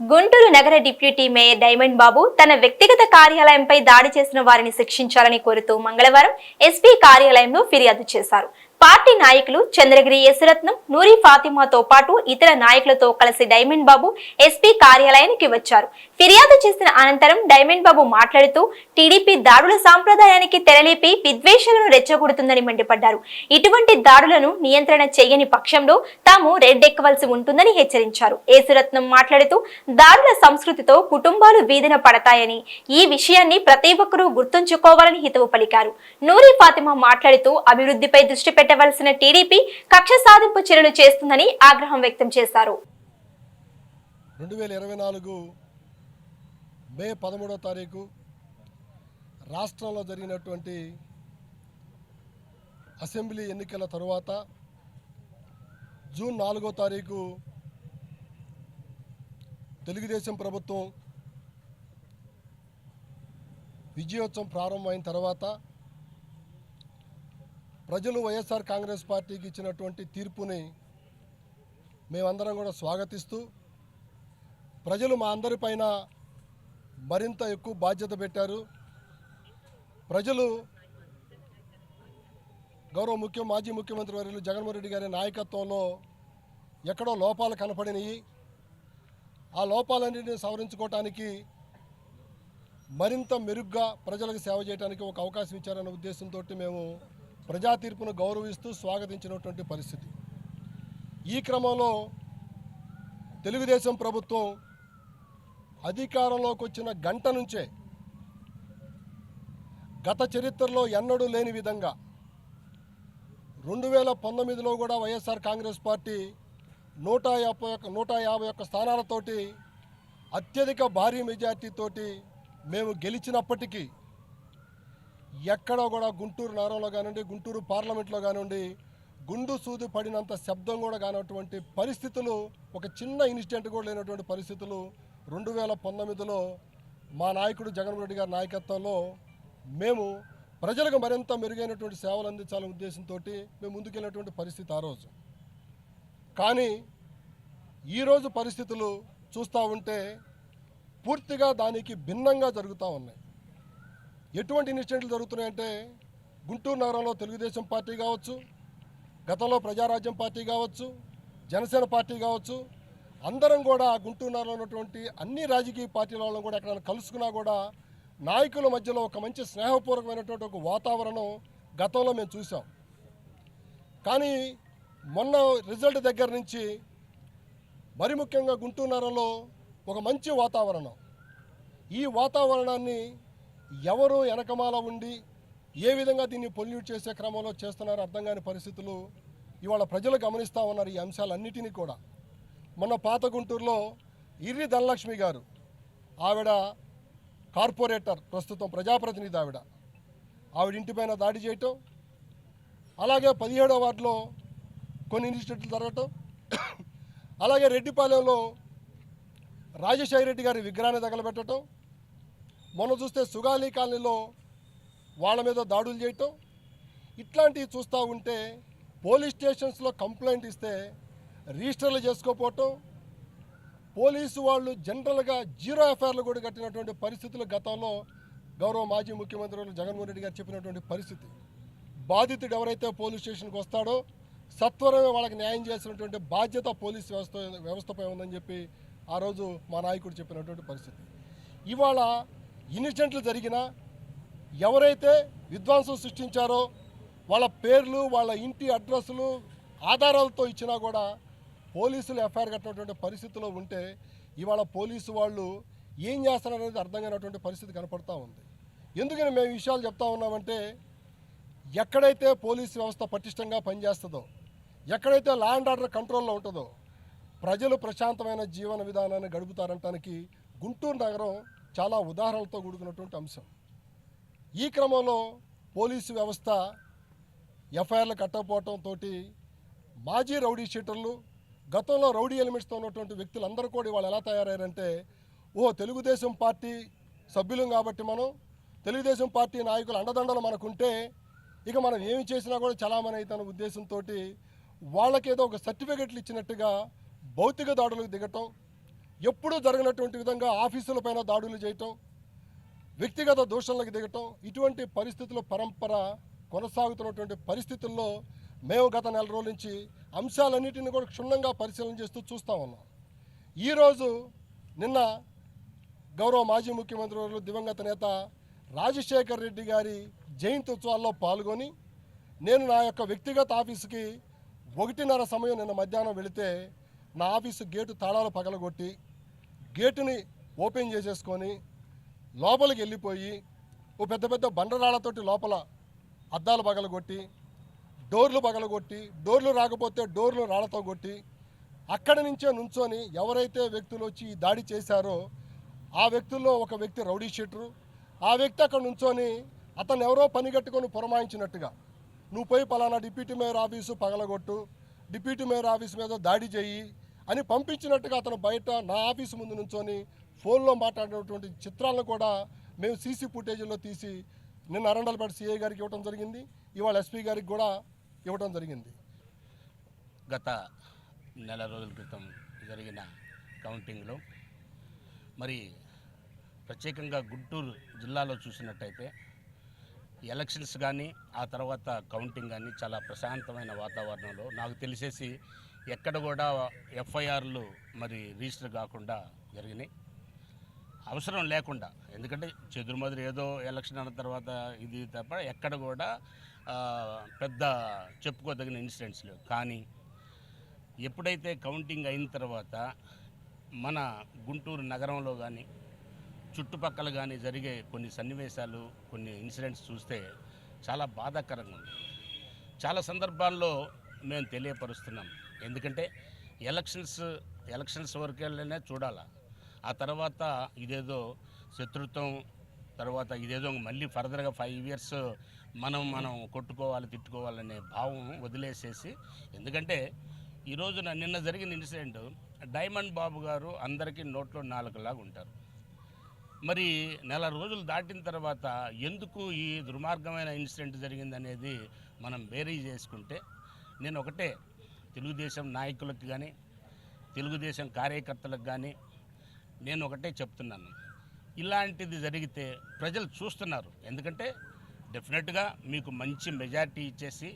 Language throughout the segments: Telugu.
గుంటూరు నగర డిప్యూటీ మేయర్ డైమండ్ బాబు తన వ్యక్తిగత కార్యాలయంపై దాడి చేసిన వారిని శిక్షించాలని కోరుతూ మంగళవారం ఎస్పీ కార్యాలయంలో ఫిర్యాదు చేశారు. పార్టీ నాయకులు చంద్రగిరి యశరత్నం నూరి ఫాతిమాతో పాటు ఇతర నాయకులతో కలిసి డైమండ్ బాబు ఎస్పీ కార్యాలయానికి వచ్చారు. ఫిర్యాదు చేసిన అనంతరం డైమండ్ బాబు మాట్లాడుతూ టీడీపీ దాడుల సాంప్రదాయానికి తెరలేపి విద్వేషాలను రెచ్చగొడుతుందని మండిపడ్డారు. ఇటువంటి దాడులను నియంత్రణ చేయని పక్షంలో తాము రెడ్డెక్కవలసి ఉంటుందని హెచ్చరించారు. యేసురత్నం మాట్లాడుతూ దాడుల సంస్కృతితో కుటుంబాలు వీధిన పడతాయని ఈ విషయాన్ని ప్రతి ఒక్కరూ గుర్తుంచుకోవాలని హితవు పలికారు. నూరి ఫాతిమా మాట్లాడుతూ అభివృద్ధిపై దృష్టి పెట్టవలసిన టీడీపీ కక్ష సాధింపు చర్యలు చేస్తుందని ఆగ్రహం వ్యక్తం చేశారు. రెండు వేల ఇరవై నాలుగు మే పదమూడో తారీఖు రాష్ట్రంలో జరిగినటువంటి అసెంబ్లీ ఎన్నికల తరువాత జూన్ నాలుగో తారీఖు తెలుగుదేశం ప్రభుత్వం విజయోత్సవం ప్రారంభమైన తర్వాత ప్రజలు వైఎస్ఆర్ కాంగ్రెస్ పార్టీకి ఇచ్చినటువంటి తీర్పుని మేమందరం కూడా స్వాగతిస్తూ ప్రజలు మా అందరిపైన మరింత ఎక్కువ బాధ్యత పెట్టారు. ప్రజలు గౌరవ ముఖ్య మాజీ ముఖ్యమంత్రి వర్యులు జగన్మోహన్ రెడ్డి గారి నాయకత్వంలో ఎక్కడో లోపాలు కనపడినాయి. ఆ లోపాలన్నింటినీ సవరించుకోవటానికి మరింత మెరుగ్గా ప్రజలకు సేవ చేయడానికి ఒక అవకాశం ఇచ్చారన్న ఉద్దేశంతో మేము ప్రజా తీర్పును గౌరవిస్తూ స్వాగతించినటువంటి పరిస్థితి. ఈ క్రమంలో తెలుగుదేశం ప్రభుత్వం అధికారంలోకి వచ్చిన గంట నుంచే గత చరిత్రలో ఎన్నడూ లేని విధంగా రెండు వేల పంతొమ్మిదిలో కూడా వైఎస్ఆర్ కాంగ్రెస్ పార్టీ నూట యాభై ఒక్క నూట యాభై ఒక్క స్థానాలతోటి అత్యధిక భారీ మెజార్టీతోటి మేము గెలిచినప్పటికీ ఎక్కడ కూడా గుంటూరు నగరంలో కానివ్వండి గుంటూరు పార్లమెంట్లో కానివ్వండి గుండు సూది పడినంత శబ్దం కూడా కానటువంటి పరిస్థితులు ఒక చిన్న ఇన్సిడెంట్ కూడా లేనటువంటి పరిస్థితులు రెండు వేల పంతొమ్మిదిలో మా నాయకుడు జగన్మోహన్ రెడ్డి గారి నాయకత్వంలో మేము ప్రజలకు మరింత మెరుగైనటువంటి సేవలు అందించాలనే ఉద్దేశంతో మేము ముందుకెళ్ళినటువంటి పరిస్థితి ఆ రోజు. కానీ ఈరోజు పరిస్థితులు చూస్తూ ఉంటే పూర్తిగా దానికి భిన్నంగా జరుగుతూ ఉన్నాయి. ఎటువంటి ఇన్సిడెంట్లు జరుగుతున్నాయంటే గుంటూరు నగరంలో తెలుగుదేశం పార్టీ కావచ్చు గతంలో ప్రజారాజ్యం పార్టీ కావచ్చు జనసేన పార్టీ కావచ్చు అందరం కూడా గుంటూరు ఉన్నటువంటి అన్ని రాజకీయ పార్టీల వాళ్ళని కూడా ఎక్కడైనా కలుసుకున్నా కూడా నాయకుల మధ్యలో ఒక మంచి స్నేహపూర్వకమైనటువంటి ఒక వాతావరణం గతంలో మేము చూసాం కానీ మొన్న రిజల్ట్ దగ్గర నుంచి మరి ముఖ్యంగా గుంటూరు నగరంలో ఒక మంచి వాతావరణం. ఈ వాతావరణాన్ని ఎవరు వెనకమాల ఉండి ఏ విధంగా దీన్ని పొల్యూట్ చేసే క్రమంలో చేస్తున్నారో అర్థం కాని పరిస్థితులు ఇవాళ ప్రజలు గమనిస్తూ ఉన్నారు ఈ అంశాలన్నిటినీ కూడా. మొన్న పాత గుంటూరులో ఇర్రి ధనలక్ష్మి గారు ఆవిడ కార్పొరేటర్ ప్రస్తుతం ప్రజాప్రతినిధి ఆవిడ. ఆవిడ ఇంటిపైన దాడి చేయటం అలాగే పదిహేడో వార్డులో కొన్ని ఇన్స్టిట్యూట్లు జరగటం అలాగే రెడ్డిపాలెంలో రాజశేఖర రెడ్డి గారి విగ్రహాన్ని తగలబెట్టడం మొన్న చూస్తే సుగాలి కాలనీలో వాళ్ళ మీద దాడులు చేయటం ఇట్లాంటివి చూస్తూ ఉంటే పోలీస్ స్టేషన్స్లో కంప్లైంట్ ఇస్తే రిజిస్టర్లు చేసుకోపోవటం పోలీసు వాళ్ళు జనరల్గా జీరో ఎఫ్ఐఆర్లు కూడా కట్టినటువంటి పరిస్థితులు గతంలో గౌరవ మాజీ ముఖ్యమంత్రి జగన్మోహన్ రెడ్డి గారు చెప్పినటువంటి పరిస్థితి. బాధితుడు ఎవరైతే పోలీస్ స్టేషన్కి వస్తాడో సత్వరమే వాళ్ళకి న్యాయం చేసినటువంటి బాధ్యత పోలీస్ వ్యవస్థ వ్యవస్థపై ఉందని చెప్పి ఆ రోజు మా నాయకుడు చెప్పినటువంటి పరిస్థితి. ఇవాళ ఇన్సిడెంట్లు జరిగినా ఎవరైతే విద్వాంసం సృష్టించారో వాళ్ళ పేర్లు వాళ్ళ ఇంటి అడ్రస్లు ఆధారాలతో ఇచ్చినా కూడా పోలీసులు ఎఫ్ఐఆర్ కట్టినటువంటి పరిస్థితిలో ఉంటే ఇవాళ పోలీసు వాళ్ళు ఏం చేస్తారనేది అర్థం కానటువంటి పరిస్థితి కనపడతా ఉంది. ఎందుకని మేము విషయాలు చెప్తా ఉన్నామంటే ఎక్కడైతే పోలీసు వ్యవస్థ పటిష్టంగా పనిచేస్తుందో ఎక్కడైతే ల్యాండ్ ఆర్డర్ కంట్రోల్లో ఉంటుందో ప్రజలు ప్రశాంతమైన జీవన విధానాన్ని గడుపుతారంటానికి గుంటూరు నగరం చాలా ఉదాహరణలతో కూడుకున్నటువంటి అంశం. ఈ క్రమంలో పోలీసు వ్యవస్థ ఎఫ్ఐఆర్లు కట్టకపోవటంతో మాజీ రౌడీ షీటర్లు గతంలో రౌడీ ఎలిమెంట్స్తో ఉన్నటువంటి వ్యక్తులందరూ కూడా వాళ్ళు ఎలా తయారయ్యారంటే ఓ తెలుగుదేశం పార్టీ సభ్యులం కాబట్టి మనం తెలుగుదేశం పార్టీ నాయకులు అండదండలు మనకుంటే ఇక మనం ఏమి చేసినా కూడా చలామణి అవుతున్న ఉద్దేశంతో వాళ్ళకేదో ఒక సర్టిఫికెట్లు ఇచ్చినట్టుగా భౌతిక దాడులకు దిగటం ఎప్పుడూ జరిగినటువంటి విధంగా ఆఫీసులపైన దాడులు చేయటం వ్యక్తిగత దూషణలకు దిగటం ఇటువంటి పరిస్థితుల పరంపర కొనసాగుతున్నటువంటి పరిస్థితుల్లో మేము గత నెల రోజుల నుంచి అంశాలన్నిటిని కూడా క్షుణ్ణంగా పరిశీలన చేస్తూ చూస్తూ ఉన్నాం. ఈరోజు నిన్న గౌరవ మాజీ ముఖ్యమంత్రి వర్యులు దివంగత నేత రాజశేఖర్ రెడ్డి గారి జయంతి ఉత్సవాల్లో పాల్గొని నేను నా యొక్క వ్యక్తిగత ఆఫీసుకి ఒకటిన్నర సమయం నిన్న మధ్యాహ్నం వెళితే నా ఆఫీసు గేటు తాళాలు పగలగొట్టి గేటుని ఓపెన్ చేసేసుకొని లోపలికి వెళ్ళిపోయి ఓ పెద్ద పెద్ద బండరాళ్ళతోటి లోపల అద్దాలు పగలగొట్టి డోర్లు పగలగొట్టి డోర్లు రాకపోతే డోర్లు రాళ్ళతో కొట్టి అక్కడి నుంచే నుంచొని ఎవరైతే వ్యక్తులు వచ్చి ఈ దాడి చేశారో ఆ వ్యక్తుల్లో ఒక వ్యక్తి రౌడీ షీటరు ఆ వ్యక్తి అక్కడ నుంచొని అతను ఎవరో పనిగట్టుకొని పురమాయించినట్టుగా నువ్వు పోయి పలానా డిప్యూటీ మేయర్ ఆఫీసు పగలగొట్టు డిప్యూటీ మేయర్ ఆఫీస్ మీద దాడి చెయ్యి అని పంపించినట్టుగా అతను బయట నా ఆఫీసు ముందు నుంచొని ఫోన్లో మాట్లాడినటువంటి చిత్రాలను కూడా మేము సీసీ ఫుటేజీలో తీసి నిన్న అరండలపేట సిఐ గారికి ఇవ్వడం జరిగింది. ఇవాళ ఎస్పీ గారికి కూడా ఇవ్వడం జరిగింది. గత నెల రోజుల క్రితం జరిగిన కౌంటింగ్లో మరి ప్రత్యేకంగా గుంటూరు జిల్లాలో చూసినట్టయితే ఎలక్షన్స్ కానీ ఆ తర్వాత కౌంటింగ్ కానీ చాలా ప్రశాంతమైన వాతావరణంలో నాకు తెలిసేసి ఎక్కడ కూడా ఎఫ్ఐఆర్లు మరి రిజిస్టర్ కాకుండా జరిగినాయి. అవసరం లేకుండా ఎందుకంటే చెదురుమదురు ఏదో ఎలక్షన్ అన్న తర్వాత ఇది తప్ప ఎక్కడ కూడా పెద్ద చెప్పుకోదగిన ఇన్సిడెంట్స్ లేవు. కానీ ఎప్పుడైతే కౌంటింగ్ అయిన తర్వాత మన గుంటూరు నగరంలో కానీ చుట్టుపక్కల కానీ జరిగే కొన్ని సన్నివేశాలు కొన్ని ఇన్సిడెంట్స్ చూస్తే చాలా బాధాకరంగా ఉంది. చాలా సందర్భాల్లో మేము తెలియపరుస్తున్నాం. ఎందుకంటే ఎలక్షన్స్ ఎలక్షన్స్ వరకెళ్ళనే చూడాలా. ఆ తర్వాత ఇదేదో శత్రుత్వం తర్వాత ఇదేదో మళ్ళీ ఫర్దర్గా ఫైవ్ ఇయర్స్ మనం మనం కొట్టుకోవాలి తిట్టుకోవాలనే భావం వదిలేసేసి ఎందుకంటే ఈరోజు నిన్న జరిగిన ఇన్సిడెంట్ డైమండ్ బాబు గారు అందరికీ నోట్లో నాలుగులాగా ఉంటారు. మరి నెల రోజులు దాటిన తర్వాత ఎందుకు ఈ దుర్మార్గమైన ఇన్సిడెంట్ జరిగిందనేది మనం బేరీ చేసుకుంటే నేను ఒకటే తెలుగుదేశం నాయకులకు కానీ తెలుగుదేశం కార్యకర్తలకు కానీ నేను ఒకటే చెప్తున్నాను. ఇలాంటిది జరిగితే ప్రజలు చూస్తున్నారు. ఎందుకంటే డెఫినెట్గా మీకు మంచి మెజారిటీ ఇచ్చేసి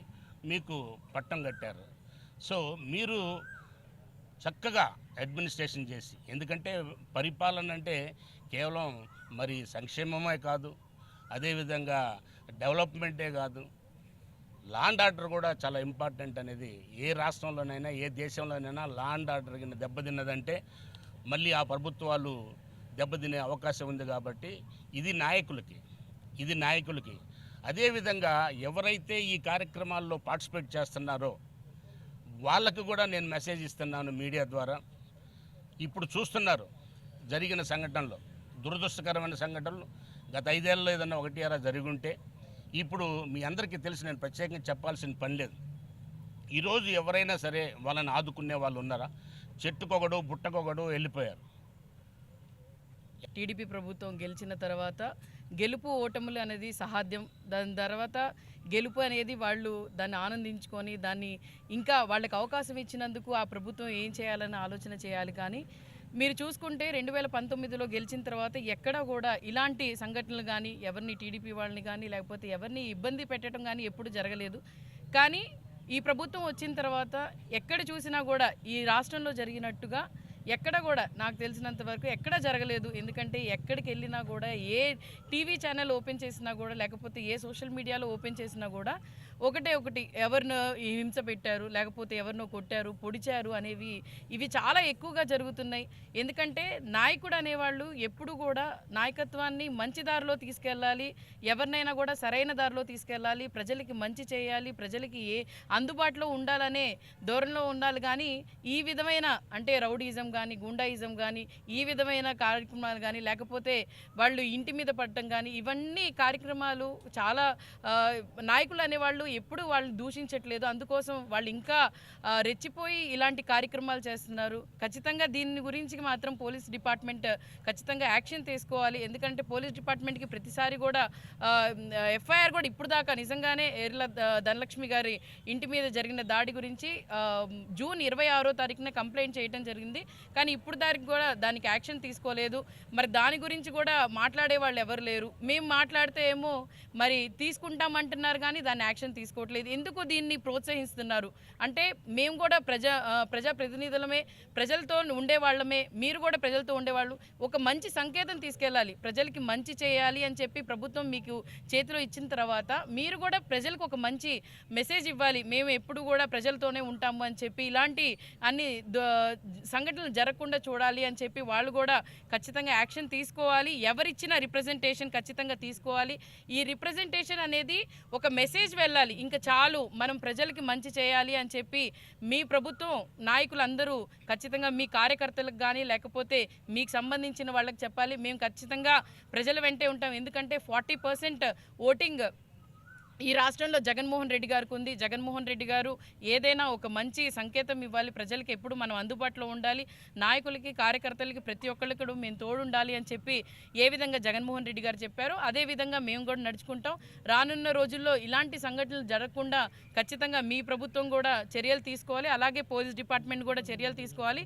మీకు పట్టం కట్టారు. సో మీరు చక్కగా అడ్మినిస్ట్రేషన్ చేసి ఎందుకంటే పరిపాలన అంటే కేవలం మరి సంక్షేమమే కాదు అదేవిధంగా డెవలప్మెంటే కాదు. లాండ్ ఆర్డర్ కూడా చాలా ఇంపార్టెంట్ అనేది. ఏ రాష్ట్రంలోనైనా ఏ దేశంలోనైనా లాండ్ ఆర్డర్ కింద దెబ్బతిన్నదంటే మళ్ళీ ఆ ప్రభుత్వాలు దెబ్బతినే అవకాశం ఉంది కాబట్టి ఇది నాయకులకి ఇది నాయకులకి. అదేవిధంగా ఎవరైతే ఈ కార్యక్రమాల్లో పార్టిసిపేట్ చేస్తున్నారో వాళ్ళకు కూడా నేను మెసేజ్ ఇస్తున్నాను మీడియా ద్వారా. ఇప్పుడు చూస్తున్నారు జరిగిన సంఘటనలు దురదృష్టకరమైన సంఘటనలు. గత ఐదేళ్ళలో ఏదన్నా ఒకటి అలా జరుగుంటే ఉంటే ఇప్పుడు మీ అందరికీ తెలిసి నేను ప్రత్యేకంగా చెప్పాల్సిన పని లేదు. ఈరోజు ఎవరైనా సరే వాళ్ళని ఆదుకునే వాళ్ళు ఉన్నారా? చెట్టుకొకడు బుట్టకొకడు వెళ్ళిపోయారు. టీడీపీ ప్రభుత్వం గెలిచిన తర్వాత గెలుపు ఓటములు అనేది సహాధ్యం దాని తర్వాత గెలుపు అనేది వాళ్ళు దాన్ని ఆనందించుకొని దాన్ని ఇంకా వాళ్ళకి అవకాశం ఇచ్చినందుకు ఆ ప్రభుత్వం ఏం చేయాలని ఆలోచన చేయాలి. కానీ మీరు చూసుకుంటే రెండు వేల పంతొమ్మిదిలో గెలిచిన తర్వాత ఎక్కడ కూడా ఇలాంటి సంఘటనలు కానీ ఎవరిని టీడీపీ వాళ్ళని కానీ లేకపోతే ఎవరిని ఇబ్బంది పెట్టడం కానీ ఎప్పుడు జరగలేదు. కానీ ఈ ప్రభుత్వం వచ్చిన తర్వాత ఎక్కడ చూసినా కూడా ఈ రాష్ట్రంలో జరిగినట్టుగా ఎక్కడ కూడా నాకు తెలిసినంత వరకు ఎక్కడ జరగలేదు. ఎందుకంటే ఎక్కడికి వెళ్ళినా కూడా ఏ టీవీ ఛానల్ ఓపెన్ చేసినా కూడా లేకపోతే ఏ సోషల్ మీడియాలో ఓపెన్ చేసినా కూడా ఒకటే ఒకటి ఎవరినో హింస పెట్టారు లేకపోతే ఎవరినో కొట్టారు పొడిచారు అనేవి ఇవి చాలా ఎక్కువగా జరుగుతున్నాయి. ఎందుకంటే నాయకుడు అనేవాళ్ళు ఎప్పుడు కూడా నాయకత్వాన్ని మంచి దారిలో తీసుకెళ్ళాలి ఎవరినైనా కూడా సరైన దారిలో తీసుకెళ్ళాలి ప్రజలకి మంచి చేయాలి ప్రజలకి ఏ అందుబాటులో ఉండాలనే ధోరణిలో ఉండాలి. కానీ ఈ విధమైన అంటే రౌడీజం కానీ గుండాయిజం కానీ ఈ విధమైన కార్యక్రమాలు కానీ లేకపోతే వాళ్ళు ఇంటి మీద పడటం కానీ ఇవన్నీ కార్యక్రమాలు చాలా నాయకులు అనేవాళ్ళు ఎప్పుడు వాళ్ళని దూషించట్లేదు. అందుకోసం వాళ్ళు ఇంకా రెచ్చిపోయి ఇలాంటి కార్యక్రమాలు చేస్తున్నారు. ఖచ్చితంగా దీని గురించి మాత్రం పోలీస్ డిపార్ట్మెంట్ ఖచ్చితంగా యాక్షన్ తీసుకోవాలి. ఎందుకంటే పోలీస్ డిపార్ట్మెంట్కి ప్రతిసారి కూడా ఎఫ్ఐఆర్ కూడా ఇప్పుడు దాకా నిజంగానే ఎర్ల ధనలక్ష్మి గారి ఇంటి మీద జరిగిన దాడి గురించి జూన్ ఇరవై ఆరో తారీఖున కంప్లైంట్ చేయడం జరిగింది. కానీ ఇప్పుడు దానికి కూడా దానికి యాక్షన్ తీసుకోలేదు. మరి దాని గురించి కూడా మాట్లాడే వాళ్ళు ఎవరు లేరు. మేము మాట్లాడితే ఏమో మరి తీసుకుంటామంటున్నారు కానీ దాన్ని యాక్షన్ తీసుకోవట్లేదు. ఎందుకు దీన్ని ప్రోత్సహిస్తున్నారు? అంటే మేము కూడా ప్రజా ప్రజాప్రతినిధులమే ప్రజా ప్రతినిధులమే ప్రజలతో ఉండేవాళ్ళమే మీరు కూడా ప్రజలతో ఉండేవాళ్ళు. ఒక మంచి సంకేతం తీసుకెళ్ళాలి. ప్రజలకి మంచి చేయాలి అని చెప్పి ప్రభుత్వం మీకు చేతిలో ఇచ్చిన తర్వాత మీరు కూడా ప్రజలకు ఒక మంచి మెసేజ్ ఇవ్వాలి. మేము ఎప్పుడు కూడా ప్రజలతోనే ఉంటాము అని చెప్పి ఇలాంటి అన్ని సంఘటనలు జరగకుండా చూడాలి అని చెప్పి వాళ్ళు కూడా ఖచ్చితంగా యాక్షన్ తీసుకోవాలి. ఎవరిచ్చిన రిప్రజెంటేషన్ ఖచ్చితంగా తీసుకోవాలి. ఈ రిప్రజెంటేషన్ అనేది ఒక మెసేజ్ వెళ్ళాలి. ఇంకా చాలు మనం ప్రజలకి మంచి చేయాలి అని చెప్పి మీ ప్రభుత్వం నాయకులందరూ ఖచ్చితంగా మీ కార్యకర్తలకు కానీ లేకపోతే మీకు సంబంధించిన వాళ్ళకి చెప్పాలి. మేము ఖచ్చితంగా ప్రజల వెంటే ఉంటాం. ఎందుకంటే ఫార్టీ పర్సెంట్ ఓటింగ్ ఈ రాష్ట్రంలో జగన్మోహన్ రెడ్డి గారికి ఉంది. జగన్మోహన్ రెడ్డి గారు ఏదైనా ఒక మంచి సంకేతం ఇవ్వాలి. ప్రజలకి ఎప్పుడు మనం అందుబాటులో ఉండాలి. నాయకులకి కార్యకర్తలకి ప్రతి ఒక్కరికి కూడా మేము తోడుండాలి అని చెప్పి ఏ విధంగా జగన్మోహన్ రెడ్డి గారు చెప్పారో అదే విధంగా మేము కూడా నడుచుకుంటాం. రానున్న రోజుల్లో ఇలాంటి సంఘటనలు జరగకుండా ఖచ్చితంగా మీ ప్రభుత్వం కూడా చర్యలు తీసుకోవాలి. అలాగే పోలీస్ డిపార్ట్మెంట్ కూడా చర్యలు తీసుకోవాలి.